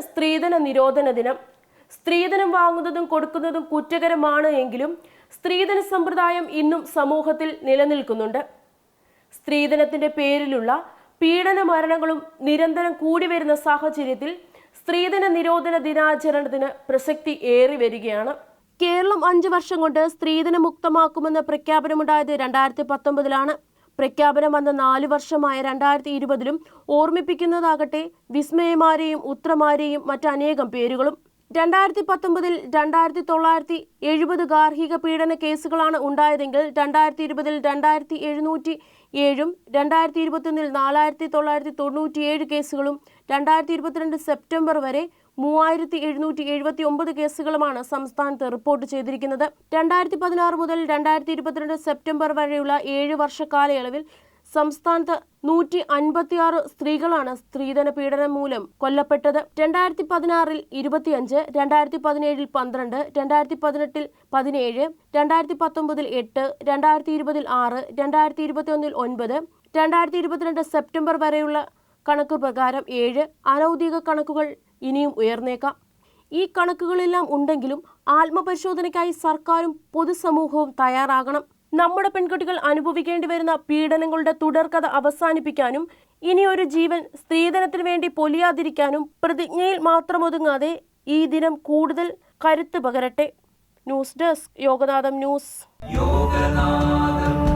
സ്ത്രീധന നിരോധന ദിനം. സ്ത്രീധനം വാങ്ങുന്നതും കൊടുക്കുന്നതും കുറ്റകരമാണ് എങ്കിലും സ്ത്രീധന സമ്പ്രദായം ഇന്നും സമൂഹത്തിൽ നിലനിൽക്കുന്നുണ്ട്. സ്ത്രീധനത്തിന്റെ പേരിലുള്ള പീഡന മരണങ്ങളും നിരന്തരം കൂടി വരുന്ന സാഹചര്യത്തിൽ സ്ത്രീധന നിരോധന ദിനാചരണത്തിന് പ്രസക്തി ഏറി വരികയാണ്. കേരളം അഞ്ചു വർഷം കൊണ്ട് സ്ത്രീധന മുക്തമാക്കുമെന്ന പ്രഖ്യാപനമുണ്ടായത് രണ്ടായിരത്തി പത്തൊമ്പതിലാണ്. പ്രഖ്യാപനം വന്ന നാല് വർഷമായ രണ്ടായിരത്തി ഇരുപതിലും ഓർമ്മിപ്പിക്കുന്നതാകട്ടെ വിസ്മയമാരെയും ഉത്രമാരെയും മറ്റനേകം പേരുകളും. രണ്ടായിരത്തി പത്തൊമ്പതിൽ രണ്ടായിരത്തി തൊള്ളായിരത്തി എഴുപത് ഗാർഹിക പീഡന കേസുകളാണ് ഉണ്ടായതെങ്കിൽ രണ്ടായിരത്തി ഇരുപതിൽ രണ്ടായിരത്തി എഴുന്നൂറ്റി ഏഴും രണ്ടായിരത്തി ഇരുപത്തൊന്നിൽ നാലായിരത്തി തൊള്ളായിരത്തി തൊണ്ണൂറ്റിയേഴ് കേസുകളും രണ്ടായിരത്തി ഇരുപത്തിരണ്ട് സെപ്റ്റംബർ വരെ മൂവായിരത്തി എഴുന്നൂറ്റി എഴുപത്തി ഒമ്പത് കേസുകളുമാണ് സംസ്ഥാനത്ത് റിപ്പോർട്ട് ചെയ്തിരിക്കുന്നത്. രണ്ടായിരത്തി പതിനാറ് മുതൽ രണ്ടായിരത്തി ഇരുപത്തിരണ്ട് സെപ്റ്റംബർ വരെയുള്ള ഏഴ് വർഷ കാലയളവിൽ സംസ്ഥാനത്ത് നൂറ്റി അൻപത്തിയാറ് സ്ത്രീകളാണ് സ്ത്രീധന പീഡനം മൂലം കൊല്ലപ്പെട്ടത്. രണ്ടായിരത്തി പതിനാറിൽ ഇരുപത്തിയഞ്ച് രണ്ടായിരത്തി പതിനേഴിൽ പന്ത്രണ്ട് രണ്ടായിരത്തി പതിനെട്ടിൽ പതിനേഴ് രണ്ടായിരത്തി പത്തൊമ്പതിൽ എട്ട് രണ്ടായിരത്തി ഇരുപതിൽ ആറ് രണ്ടായിരത്തി ഇരുപത്തിയൊന്നിൽ ഒൻപത് രണ്ടായിരത്തി ഇരുപത്തിരണ്ട് സെപ്റ്റംബർ വരെയുള്ള കണക്ക് പ്രകാരം ഏഴ്. അനൗദ്യോഗിക കണക്കുകൾ ഇനിയും ഉയർന്നേക്കാം. ഈ കണക്കുകളെല്ലാം ഉണ്ടെങ്കിലും ആത്മപരിശോധനയ്ക്കായി സർക്കാരും പൊതുസമൂഹവും തയ്യാറാകണം. നമ്മുടെ പെൺകുട്ടികൾ അനുഭവിക്കേണ്ടി വരുന്ന പീഡനങ്ങളുടെ തുടർക്കഥ അവസാനിപ്പിക്കാനും ഇനിയൊരു ജീവൻ സ്ത്രീധനത്തിന് വേണ്ടി പൊലിയാതിരിക്കാനും പ്രതിജ്ഞയിൽ മാത്രമൊതുങ്ങാതെ ഈ ദിനം കൂടുതൽ കരുത്ത് പകരട്ടെ. News desk Yoganatham news. Yoganatham